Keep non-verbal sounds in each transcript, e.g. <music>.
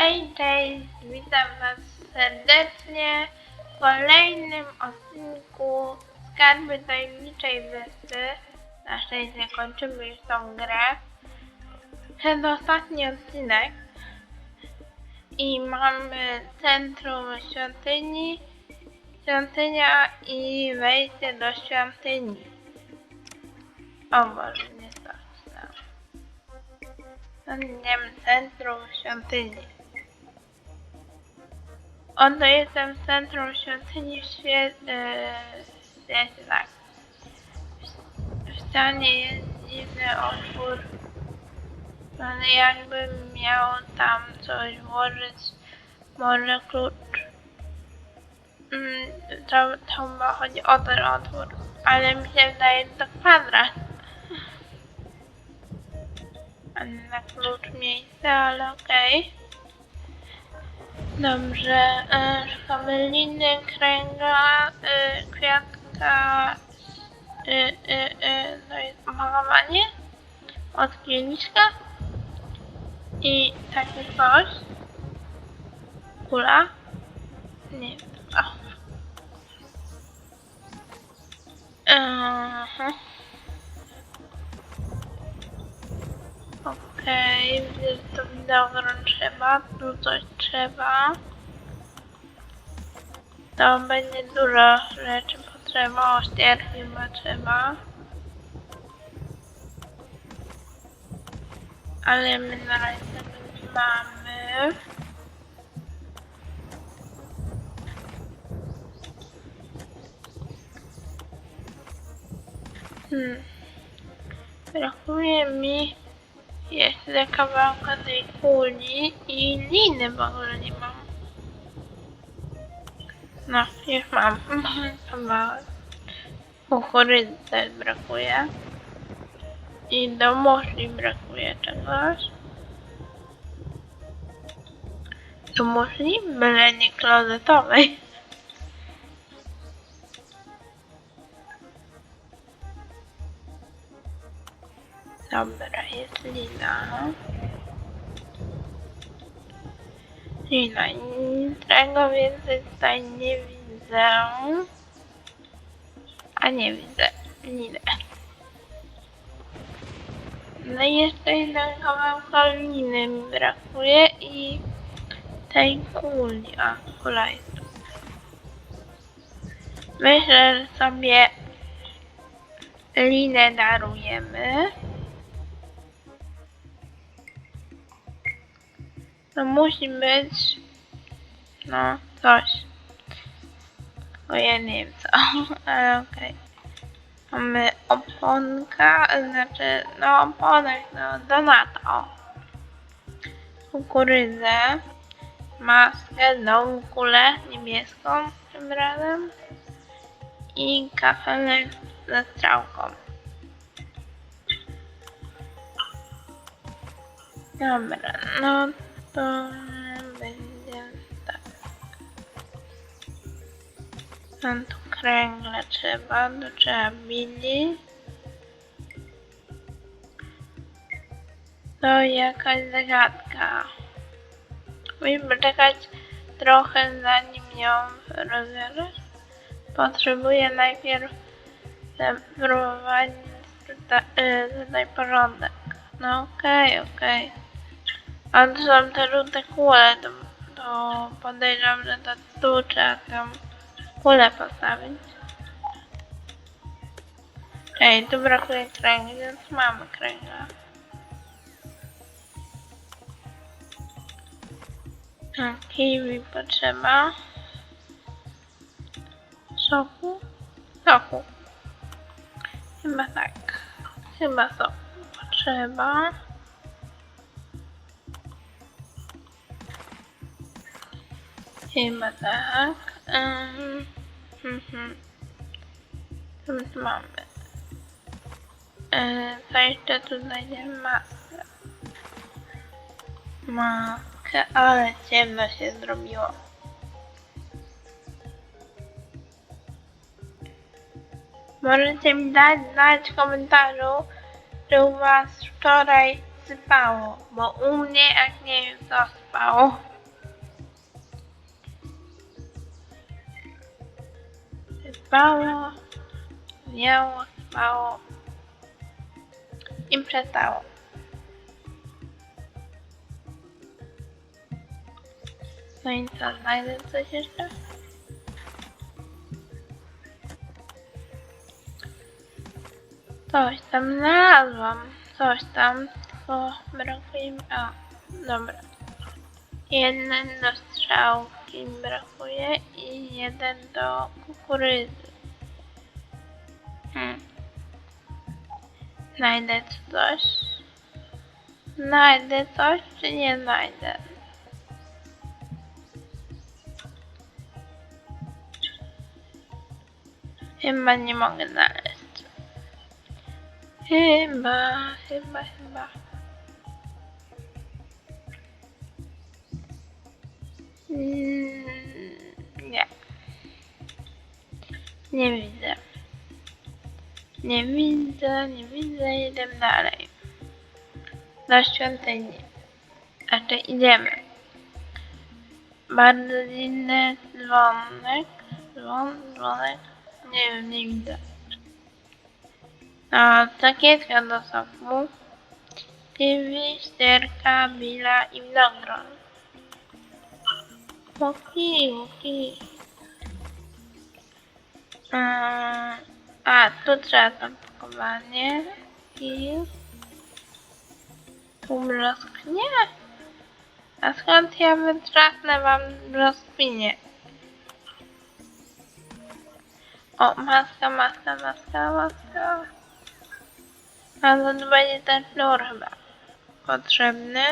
Hej, cześć, witam Was serdecznie w kolejnym odcinku Skarby Tajemniczej Wyspy. Na szczęście kończymy już tą grę. Przedostatni odcinek. I mamy centrum świątyni, świątynia i wejście do świątyni. O Boże, nie to tam. No centrum świątyni. Oto jestem w centrum świątyni w świe... Świecie, tak. W ścianie jest dziwny otwór. Ale jakbym miał tam coś włożyć, może klucz. Mm, to, to chyba chodzi o ten otwór. Ale mi się wydaje, że to kwadrat. <laughs> Na klucz miejsca, ale okej. Dobrze, y, szukamy liny, kręga, y, kwiatka, y, y, y, to jest malowanie od kieliszka i takie coś. Kula. Nie wiem. Aha. Okej, widzę, że to winogron trzeba, tu coś trzeba. To będzie dużo rzeczy potrzeba, ościer chyba trzeba. Ale my na razie nie mamy. Hmm. Brakuje mi jeszcze kawałka tej kuli i liny w ogóle nie mam. No, już mam <laughs> kawałek. Kukurydzy brakuje. I do muszli brakuje czegoś. Do muszli? Byle nie klozetowej. Dobra, jest lina. Lina, niczego więcej tutaj nie widzę. A nie widzę linę. No i jeszcze jeden kawałka liny mi brakuje i tej kuli. A, kula jest tu. Myślę, że sobie linę darujemy. To musi być no coś. O ja nie wiem co, <laughs> ale okej. Mamy oponka, znaczy no oponek, no donata, o. Kukurydzę, maskę, nową kulę niebieską tym razem i kafelek ze strzałką. Dobra, no to będzie tak. Tam tu kręgle trzeba, to trzeba bili. To jakaś zagadka. Musimy czekać trochę zanim ją rozwiążesz. Potrzebuję najpierw tutaj, y, tutaj porządek. No okej, okej. A są te żółte kule, to, to podejrzewam, że to tu trzeba tam kulę postawić. Ej, tu brakuje kręgu, więc mamy kręga. A, Kiwi potrzeba. Soku? Soku. Chyba tak. Chyba soku potrzeba. Chyba tak. Mhm. Co my tu mamy? To jeszcze tutaj nie maskę. Maskę, ale ciemno się zrobiło. Możecie mi dać znać w komentarzu, czy u was wczoraj sypało, bo u mnie jak nie wiem co spało. Spało, miało, spało i przestało. No i co, znajdę coś jeszcze? Coś tam znalazłam. Coś tam, tylko brakuje mi... A, dobra. Jeden do strzałki brakuje jeden do kukurydzy. Hmm. Znajdę coś? Znajdę coś, czy nie znajdę? Chyba nie mogę znaleźć. Chyba, chyba, chyba. Mm, Nie. Nie widzę. Nie widzę, nie widzę, idę dalej. Do świątyni. Znaczy idziemy. Bardzo dziwny dzwonek. Dzwon, dzwonek. Nie wiem, nie widzę. A, cukierka do soku. Kiwi, ścierka, bila i winogron. Łoki, łoki. Eee, a, tu trzeba zapakowanie. I... Tu brzoskwinie? A skąd ja wytrasnę wam brzoskwinie? O, maska, maska, maska, maska. A to będzie ten flor chyba potrzebny.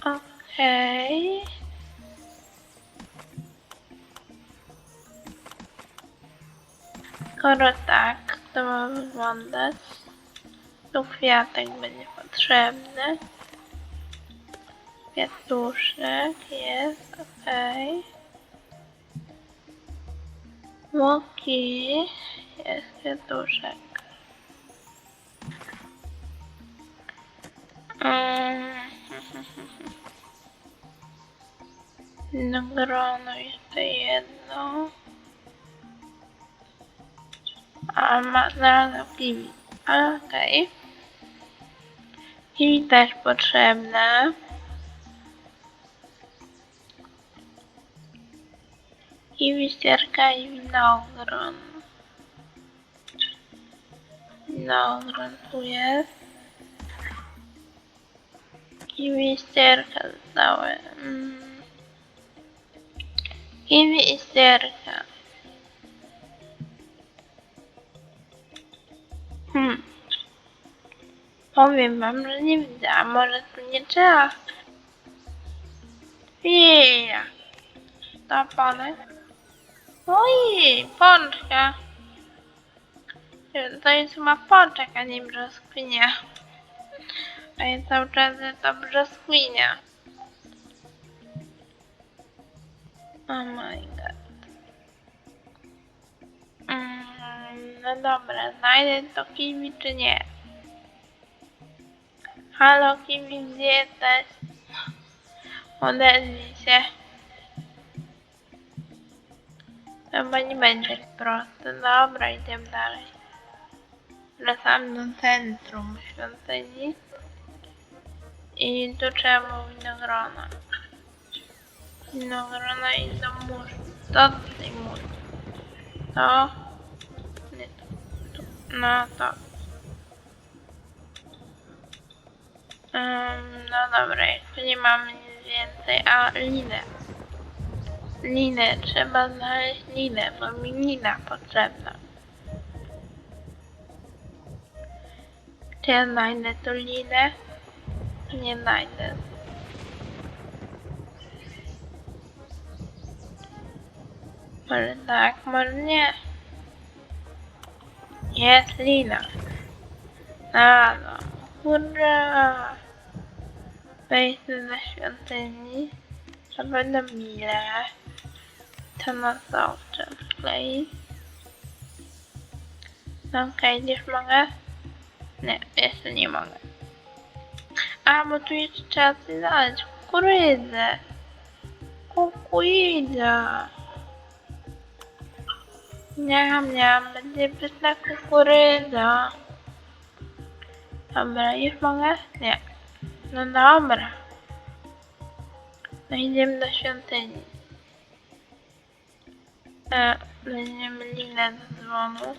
Okej. Skoro tak, to ma wyglądać. Tu kwiatek będzie potrzebny. Kwiatuszek jest, okej. Łoki jest kwiatuszek. <laughs> No grono jeszcze jedno. A ma znalazłam kiwi. Okej. Kiwi też potrzebne. Kiwi, ścierka i winogron. Winogron tu jest. Kiwi, ścierka zostały. Mm. I. Hmm. Powiem wam, że nie widzę, a może tu nie trzeba. Chwila. To ponek. Oj, pączka. To jest chyba pączek, a nie brzoskwinia. A ja cały czas to brzoskwinia. Oh my god. Mm, no dobra, znajdę to kiwi czy nie? Halo kiwi, gdzie jesteś? Odezwij się. Chyba nie będzie proste. Dobra, idziemy dalej. Wracamy do centrum świątyni. I tu trzeba winogrona. Winogrona i do mórz. Do tej mórz. To. No to. Ym, no dobra, jeszcze nie mamy nic więcej. A, linę. Linę, trzeba znaleźć linę, bo mi lina potrzebna. Czy ja znajdę tu linę? Nie znajdę. Może tak, może nie. Jest lina. A no, hurra! Wejdę do świątyni. To będą mile. To na zawsze wkleić. No okej, już mogę? Nie, jeszcze nie mogę. A, bo tu jeszcze trzeba coś dodać. Kukurydzę. Kukurydza. Niam, niam, będzie pyszna kukurydza. Dobra, już mogę? Nie. No dobra. No idziemy do świątyni. E, będziemy linę do dzwonu.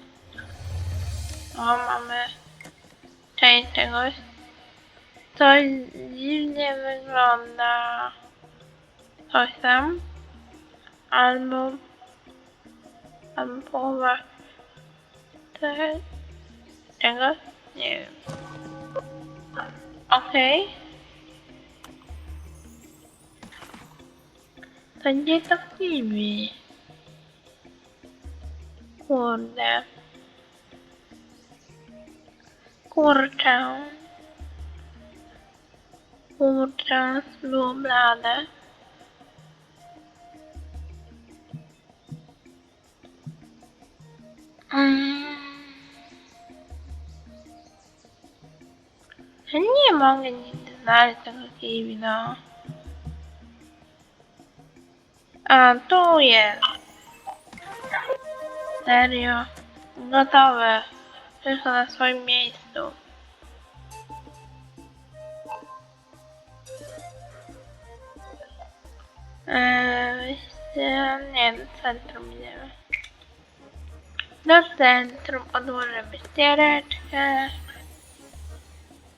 O, mamy część czegoś. Coś dziwnie wygląda. Coś tam. Albo... Albo. Te... Czegoś? Nie wiem. Okej. To nie to kiwi. Kurde. Kurczę. Kurczę, było nie mogę nigdy znaleźć tego kiwi, no. A, tu jest. Serio. Gotowe. Wszystko na swoim miejscu. Eee, nie, do centrum idziemy. Do centrum odłożymy ściereczkę.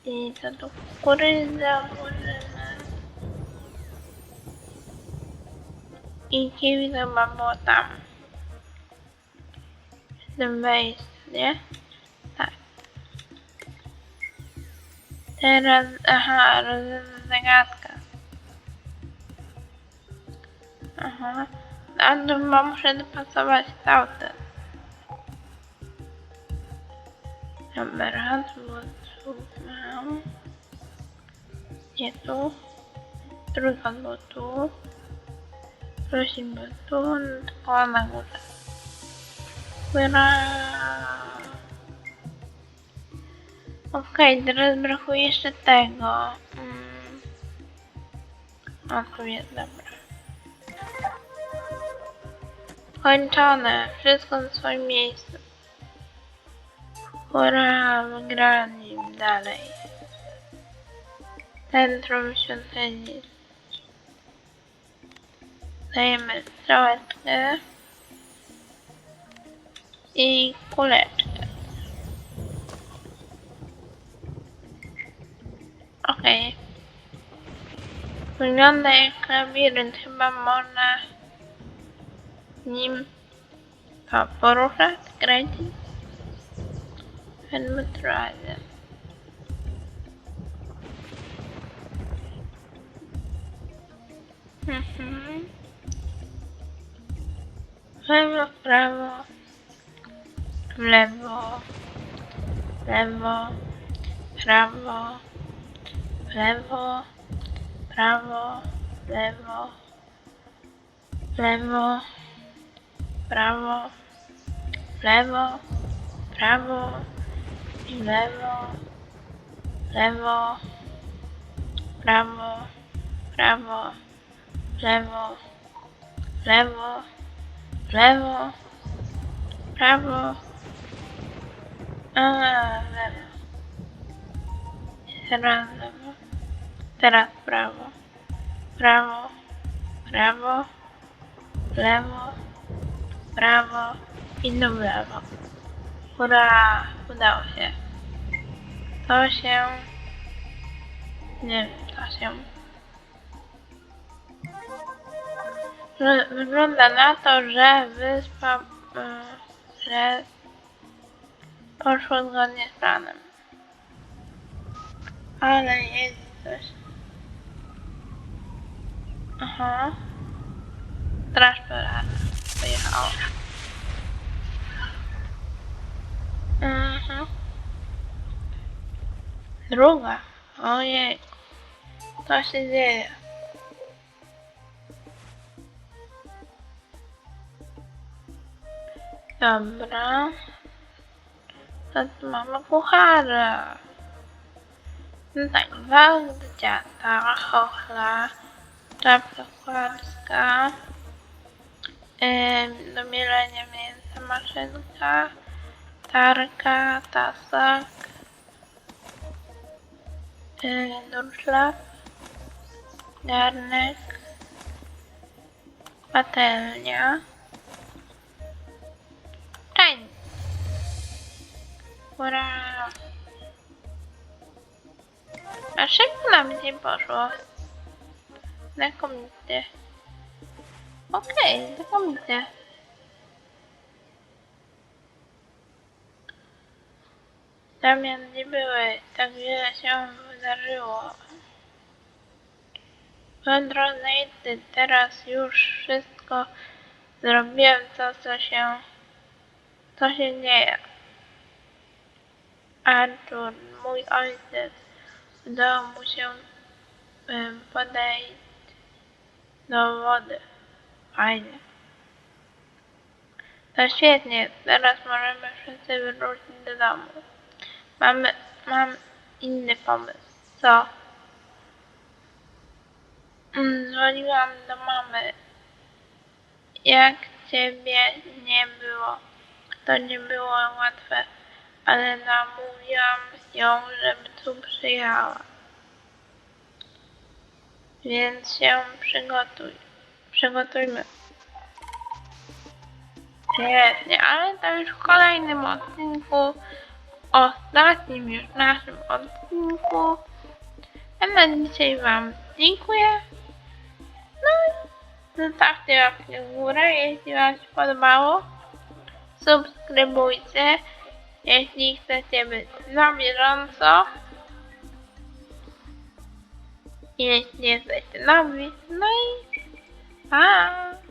I co tu kukurydzę odłożymy. I kiwi ma było tam. W tym wejściu, nie? Tak. Teraz, aha, rozwiązam zagadkę. Aha. A chyba muszę dopasować kształty. Dobra, było mam. Nie tu. Trójkąt był tu. Prosím był tu, tylko na górze. Góra. Okej, teraz brakuje jeszcze tego. Mm. O, tu jest, dobra. Kończone. Wszystko na swoim miejscu. Hurra, wygrali dalej. Centrum świątyni. Dajemy strzałeczkę i kuleczkę. Okej. Wygląda jak labirynt, chyba można nim poruszać, kręcić. Helmut razem. Mhm. Lewo, prawo, w lewo, w lewo, prawo, w lewo, w lewo, prawo, w lewo, lewo, lewo, prawo, prawo, lewo, lewo, lewo, prawo, a lewo. Teraz lewo, teraz prawo, prawo, prawo, lewo, prawo. I znów lewo. Hurra! Udało się. To się... Nie wiem, to się... Wygląda na to, że wyspa... y, że poszło zgodnie z planem. Ale jest coś. Aha. Straż polarna. Mhm. Druga. Ojej. Co się dzieje? Dobra. To tu mamy kucharza. No tak, dwa dziecięta, chochla, Czapka kucharska. Ym, do mielenia mięsa maszynka. Tarka, tasak. Yy, durszlak. Garnek. Patelnia. Czajnik. Ura. A szybko nam dzisiaj poszło. Znakomite. Okej, znakomite. Zamian nie tak wiele się wydarzyło. Rozejty, teraz już wszystko zrobiłem to, co się, co się dzieje. Artur, mój ojciec, udało mu się ym, podejść do wody. Fajnie. To świetnie, teraz możemy wszyscy wrócić do domu. Mamy, mam inny pomysł. Co? Mm, Dzwoniłam do mamy. Jak ciebie nie było, to nie było łatwe, ale namówiłam ją, żeby tu przyjechała. Więc się przygotuj. Przygotujmy. Świetnie, ale to już w kolejnym odcinku, ostatnim już naszym odcinku. A na dzisiaj Wam dziękuję. No i zostawcie łapkę w górę, jeśli Wam się podobało. Subskrybujcie, jeśli chcecie być na bieżąco. Jeśli jesteście nowi, no i pa!